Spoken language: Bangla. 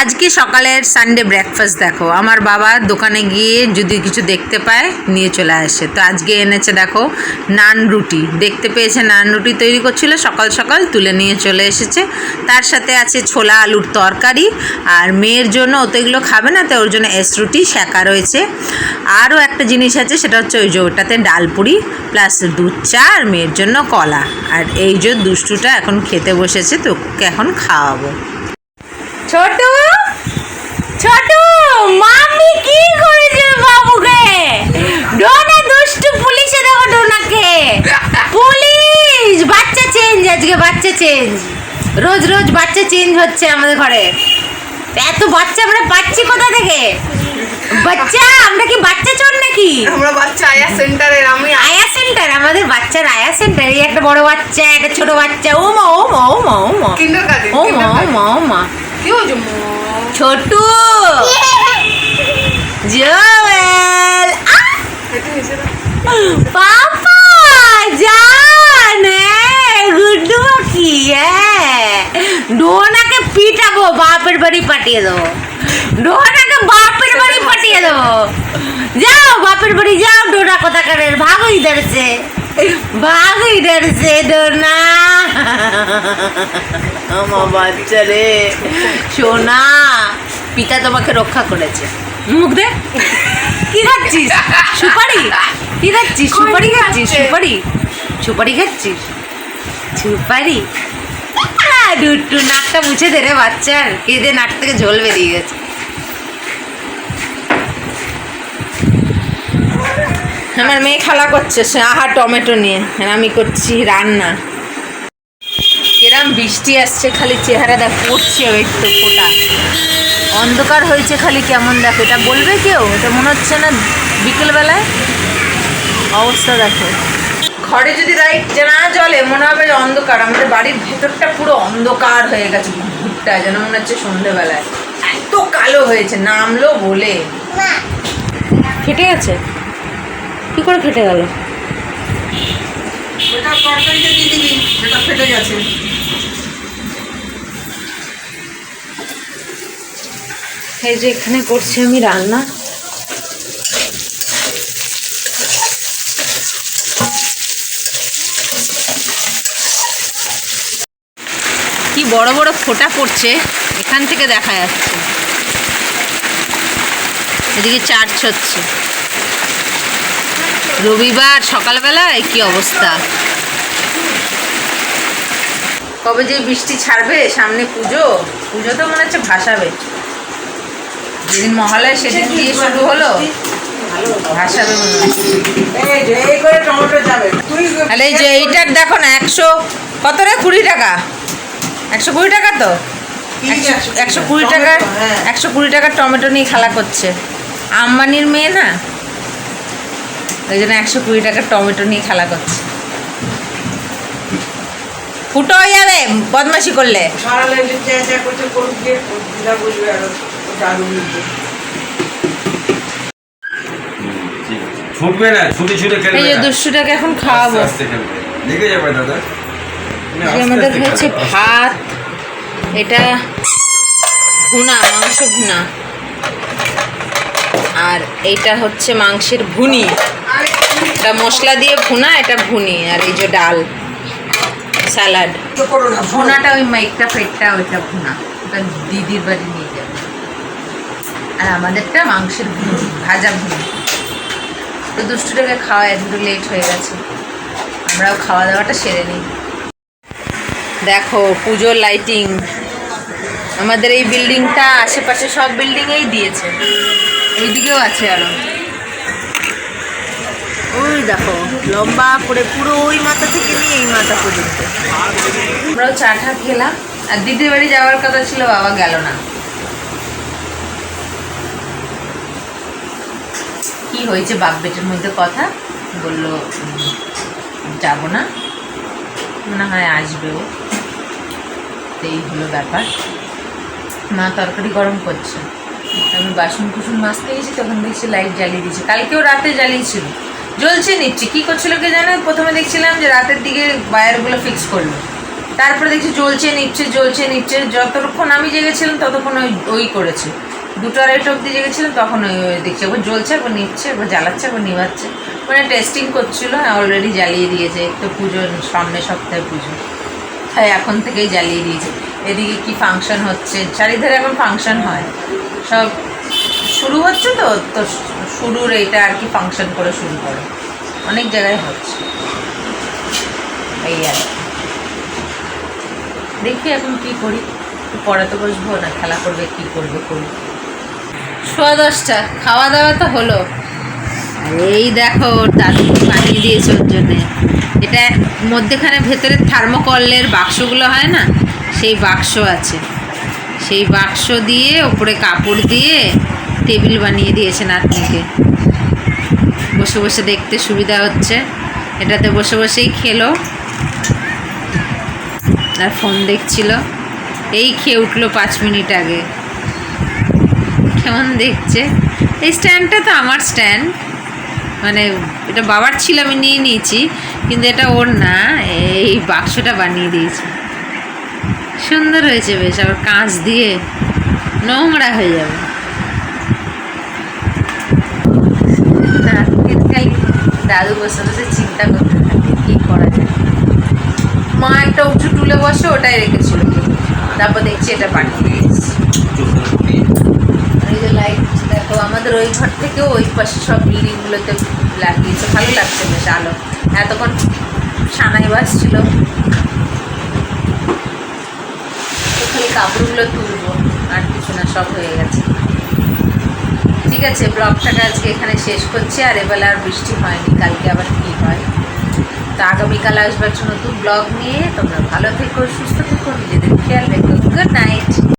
আজকে সকালের সানডে ব্রেকফাস্ট দেখো। আমার বাবা দোকানে গিয়ে যদি কিছু দেখতে পায়, নিয়ে চলে আসে। তো আজকে এনেছে দেখো, নান রুটি। দেখতে পেয়েছে নান রুটি তৈরি করছিল, সকাল সকাল তুলে নিয়ে চলে এসেছে। তার সাথে আছে ছোলা আলুর তরকারি, আর মেয়ের জন্য ও তো এগুলো খাবে না, তো ওর জন্য এস রুটি শেখা রয়েছে। আরও একটা জিনিস আছে, সেটা হচ্ছে ওই যে ওটাতে ডালপুরি প্লাস দুধ চা, আর মেয়ের জন্য কলা। আর এই যে দুষ্টুটা এখন খেতে বসেছে তো ওকে এখন খাওয়াবো। ছোট? ছোট মামি কি করেছে বাবুকে? ডোনা দুষ্টু পুলিশে দেখো ডোনাকে। পুলিশ বাচ্চা চেঞ্জ আজকে বাচ্চা চেঞ্জ রোজ রোজ বাচ্চা চেঞ্জ হচ্ছে আমাদের ঘরে। এত বাচ্চা আমরা পাচ্ছি কোথা থেকে? বাচ্চা আমরা কি বাচ্চা চোর নাকি? আমরা বাচ্চা আয়া সেন্টারের আমি আয়া সেন্টার আমাদের বাচ্চার আয়া সেন্টার। এই একটা বড় বাচ্চা একটা ছোট বাচ্চা। ও মা ও মা ও মা ও মা ও মা ও মা ও মা? ছোটু জোয়েল? পাপা জান গুড্ডু হ্যাঁ ডোনাকে পিটাবো বাপের বাড়ি পাঠিয়ে দেবো ডোনাকে বাপের বাড়ি পাঠিয়ে দেবো যাও বাপের বাড়ি যাও ডোনা কোথাকারের ভাগো ইধার সে ডোনা আমার বাচ্চা রে। সোনা পিতা তোমাকে রক্ষা করেছে। মুখ দে। কি খাচ্ছিস? সুপারি? কি খাচ্ছিস? সুপারি খাচ্ছিস? সুপারি? সুপারি খাচ্ছিস? সুপারি? দুট্টু নাকটা মুছে দে রে বাচ্চার। কেঁদে নাক থেকে ঝোল বেরিয়ে গেছে। আমার মেয়ে খেলা করছে সে আহা টমেটো নিয়ে। আর আমি করছি রান্না। কিরম বৃষ্টি আসছে খালি চেহারা দেখ পড়ছে ওই তো ফোটা। অন্ধকার হয়েছে খালি কেমন দেখো এটা বলবে কেউ? এটা মনে হচ্ছে না বিকেলবেলায়? অবস্থা দেখো। ঘরে যদি লাইট না জ্বলে মনে হবে যে অন্ধকার। আমাদের বাড়ির ভেতরটা পুরো অন্ধকার হয়ে গেছে ঘুরটা যেন মনে হচ্ছে সন্ধেবেলায়। এত কালো হয়েছে নামলো বলে। ফেটে গেছে? কি করে ফেটে গেল? এই যে এখানে করছি আমি রান্না। কি বড় বড় ফোঁটা পড়ছে এখান থেকে দেখা যাচ্ছে। এদিকে চার্জ হচ্ছে রবিবার সকালবেলায় কি অবস্থা। কবে যে বৃষ্টি ছাড়বে সামনে পুজো পুজো তো মনে হচ্ছে ভাসাবে। যেদিন মহালয় সেদিন দিয়ে শুরু হলো ভাসাবে মনে হচ্ছে। এই যে এইটার দেখো না একশো কত রে? কুড়ি টাকা। একশো কুড়ি টাকা তো? একশো- একশো কুড়ি টাকার হ্যাঁ। একশো কুড়ি টাকার টমেটো নিয়ে খেলা করছে। আম্বানির মেয়ে না? ওই জন্য একশো কুড়ি টাকার টমেটো নিয়ে খেলা করছে। ফুটো হয়ে যাবে বদমাশি করলে। ছুটবে না ছুটে ছুটে খেলবে এই যে। দুষ্টুটাকে এখন খাওয়াবো। লেগে যাবে দাদা। আমাদের হয়েছে ভাত এটা ভুনা মাংস ভুনা। আর এইটা হচ্ছে মাংসের ভুনি। এটা মশলা দিয়ে ভুনা, এটা ভুনি, আর এই যে ডাল, স্যালাড। ভুনাটা ওই মাইকটা, পেটটা, ওইটা ভুনা। ওটা দিদির বাড়ি নিয়ে যাবে। আর আমাদেরটা মাংসের ভুনি, ভাজা ভুনি। তো দুষ্টুটাকে খাওয়া একটু লেট হয়ে গেছে। আমরাও খাওয়া দাওয়াটা সেরে নিই। দেখো, পুজোর লাইটিং আমাদের এই বিল্ডিংটা আশেপাশে সব বিল্ডিংয়েই দিয়েছে। এইদিকেও আছে আরও। ওই দেখো, লম্বা করে পুরো ওই মাথা থেকে নিয়ে এই মাথা পর্যন্ত। আমরাও চা টা খেলাম, আর দিদির বাড়ি যাওয়ার কথা ছিল, বাবা গেল না। কি হয়েছে বাপ বেটের মধ্যে কথা? বলল যাব না। মনে হয় আসবে ও। এই হলো ব্যাপার। মা তরকারি গরম করছে। আমি বাসন কুসুন মাজতে গেছি, তখন দেখছি লাইট জ্বালিয়ে দিয়েছে। কালকেও রাতে জ্বালিয়েছিল। জ্বলছে, নিচ্ছে। কি করছিল কে জানে? প্রথমে দেখছিলাম যে রাতের দিকে বায়ারগুলো ফিক্স করল। তারপরে দেখছি জ্বলছে, নিচ্ছে জ্বলছে, নিচ্ছে। যতক্ষণ আমি জেগেছিলাম, ততক্ষণ ওই ওই করেছে। দুটো আড়াইটা অব্দি জেগেছিলাম, তখন ওই ওই দেখছে একবার জ্বলছে একবার নিচ্ছে একবার জ্বালাচ্ছে একবার নিভাচ্ছে। মানে টেস্টিং করছিল অলরেডি জ্বালিয়ে দিয়েছে। একটু পুজো সামনে সপ্তাহে পুজো। তাই এখন থেকেই জ্বালিয়ে দিয়েছে। এদিকে কি ফাংশন হচ্ছে? চারিধারে এখন ফাংশন হয়। সব শুরু হচ্ছে তো? তো শুরুর এইটা আর কি ফাংশন করে শুরু করে। অনেক জায়গায় হচ্ছে। এই আর। দেখি এখন কি করি। পড়াতে বসবো, না খেলা করবে, কি করবে করি। সোয়া দশটা, খাওয়া দাওয়া তো হলো। এই দেখো, দাদু বানিয়ে দিয়েছে ওর জন্যে। এটা মধ্যেখানে ভেতরে থার্মোকলের বাক্সগুলো হয় না, সেই বাক্স আছে। সেই বাক্স দিয়ে ওপরে কাপড় দিয়ে টেবিল বানিয়ে দিয়েছে নাতনিকে বসে বসে দেখতে সুবিধা হচ্ছে। এটাতে বসে বসেই খেলো। আর ফোন দেখছিল। এই খেয়ে উঠল পাঁচ মিনিট আগে। কেমন দেখছে? এই স্ট্যান্ডটা তো আমার স্ট্যান্ড। মানে এটা বাবার ছিল, আমি নিয়ে নিয়েছি, কিন্তু এটা ওর না। এই বাক্সটা বানিয়ে দিয়েছি। সুন্দর হয়েছে বেশ। আবার কাঁচ দিয়ে নোংরা হয়ে যাবে নাতনির খালি দাদু বসে বসে চিন্তা করতে থাকে, কী করা যায়? মা একটা উঁচু টুলে বসে, ওটাই রেখেছিল। তারপর দেখছি এটা পাঠিয়ে দিয়েছি লাইট দেখো, আমাদের ওই ঘর থেকেও ওই পাশে সব বিল্ডিংগুলোতে লাগিয়েছে। ভালো লাগছে বেশ আলো। এতক্ষণ সানাই বাজছিল তো খালি কাপড়গুলো তুলবো, আর কিছু না, সব হয়ে গেছে। ঠিক আছে, ব্লগটাকে আজকে এখানে শেষ করছি, আর এবেলা আর বৃষ্টি হয়নি, কালকে আবার কী হয়? তো আগামীকাল আসবার একটা নতুন ব্লগ নিয়ে তোমরা ভালো থেকো, সুস্থ থেকো, নিজেদের খেয়াল রেখো। Good night